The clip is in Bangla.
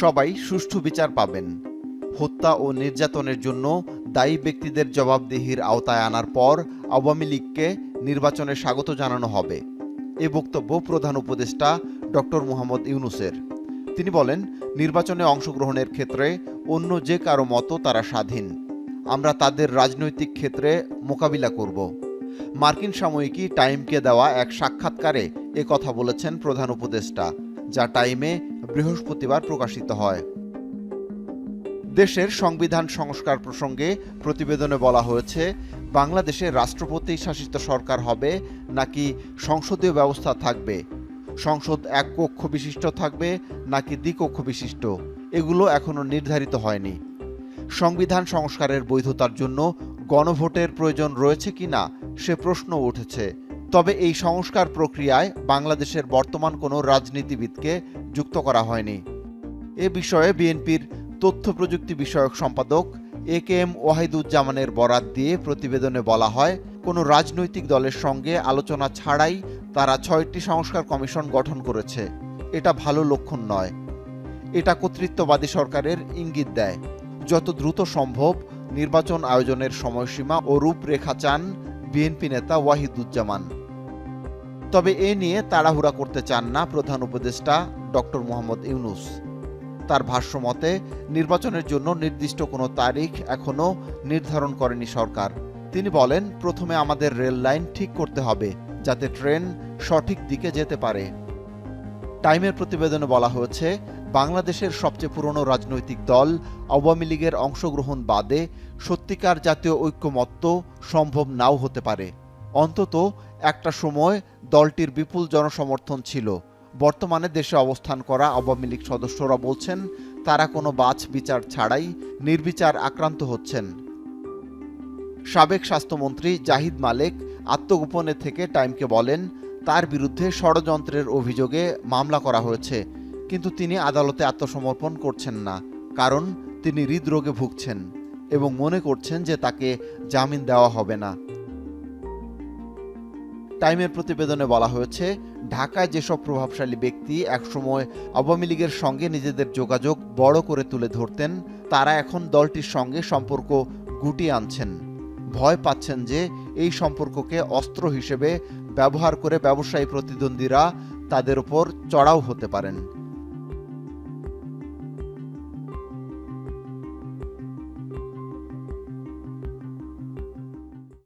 সবাই সুষ্ঠু বিচার পাবেন। হত্যা ও নির্যাতনের জন্য দায়ী ব্যক্তিদের জবাবদিহির আওতায় আনার পর আওয়ামী লীগকে নির্বাচনে স্বাগত জানানো হবে। এ বক্তব্য প্রধান উপদেষ্টা ডক্টর মোহাম্মদ ইউনুসের। তিনি বলেন, নির্বাচনে অংশগ্রহণের ক্ষেত্রে অন্য যে কারও মতো তারা স্বাধীন। আমরা তাদের রাজনৈতিক ক্ষেত্রে মোকাবিলা করব। মার্কিন সাময়িকী টাইমকে দেওয়া এক সাক্ষাৎকারে কথা বলেছেন প্রধান উপদেষ্টা। যা টাইমে বৃহস্পতিবার প্রকাশিত হয়। দেশের সংবিধান সংস্কার প্রসঙ্গে প্রতিবেদনে বলা হয়েছে, বাংলাদেশে রাষ্ট্রপতি শাসিত সরকার হবে নাকি সংসদীয় ব্যবস্থা থাকবে? সংসদ এক কক্ষ বিশিষ্ট থাকবে নাকি দ্বিকক্ষ বিশিষ্ট? এগুলো এখনও নির্ধারিত হয়নি। সংবিধান সংস্কারের বৈধতার জন্য গণভোটের প্রয়োজন রয়েছে কিনা সে প্রশ্ন উঠেছে। তবে এই সংস্কার প্রক্রিয়ায় বাংলাদেশের বর্তমান কোনো রাজনীতিবিদকে যুক্ত করা হয়নি। এ বিষয়ে বিএনপির তথ্য প্রযুক্তি বিষয়ক সম্পাদক এ কে এম ওয়াহিদুজ্জামানের বরাত দিয়ে প্রতিবেদনে বলা হয়, কোনো রাজনৈতিক দলের সঙ্গে আলোচনা ছাড়াই তারা ছয়টি সংস্কার কমিশন গঠন করেছে। এটা ভালো লক্ষণ নয়। এটা কর্তৃত্ববাদী সরকারের ইঙ্গিত দেয়। যত দ্রুত সম্ভব নির্বাচন আয়োজনের সময়সীমা ও রূপরেখা চান বিএনপি নেতা ওয়াহিদুজ্জামান। তবে এ নিয়ে তাড়াহুড়া করতে চান না প্রধান উপদেষ্টা ডক্টর মোহাম্মদ ইউনুস। তার ভাষ্যমতে নির্বাচনের জন্য নির্দিষ্ট কোনো তারিখ এখনও নির্ধারণ করেনি সরকার। তিনি বলেন, প্রথমে আমাদের রেল লাইন ঠিক করতে হবে, যাতে ট্রেন সঠিক দিকে যেতে পারে। টাইমের প্রতিবেদনে বলা হয়েছে বাংলাদেশের সবচেয়ে পুরনো রাজনৈতিক দল আওয়ামী লীগের অংশগ্রহণ বাদে সত্যিকার জাতীয় ঐক্যমত্য সম্ভব নাও হতে পারে। অন্তত একটা সময় দলটির বিপুল জনসমর্থন ছিল। বর্তমানে দেশে অবস্থান করা আওয়ামী লীগ সদস্যরা বলছেন, তারা কোনো বাছ বিচার ছাড়াই নির্বিচার আক্রান্ত হচ্ছেন। সাবেক স্বাস্থ্যমন্ত্রী জাহিদ মালেক আত্মগোপনে থেকে টাইমকে বলেন, তার বিরুদ্ধে ষড়যন্ত্রের অভিযোগে মামলা করা হয়েছে। কিন্তু তিনি আদালতে আত্মসমর্পণ করছেন না, কারণ তিনি হৃদরোগে ভুগছেন এবং মনে করছেন যে তাকে জামিন দেওয়া হবে না। টাইমের প্রতিবেদনে বলা হয়েছে, ঢাকায় যেসব প্রভাবশালী ব্যক্তি একসময় আওয়ামী লীগের সঙ্গে নিজেদের যোগাযোগ বড় করে তুলে ধরতেন, তারা এখন দলটির সঙ্গে সম্পর্ক গুটিয়ে আনছেন। ভয় পাচ্ছেন যে এই সম্পর্ককে অস্ত্র হিসেবে ব্যবহার করে ব্যবসায়ী প্রতিদ্বন্দ্বীরা তাদের ওপর চড়াও হতে পারেন।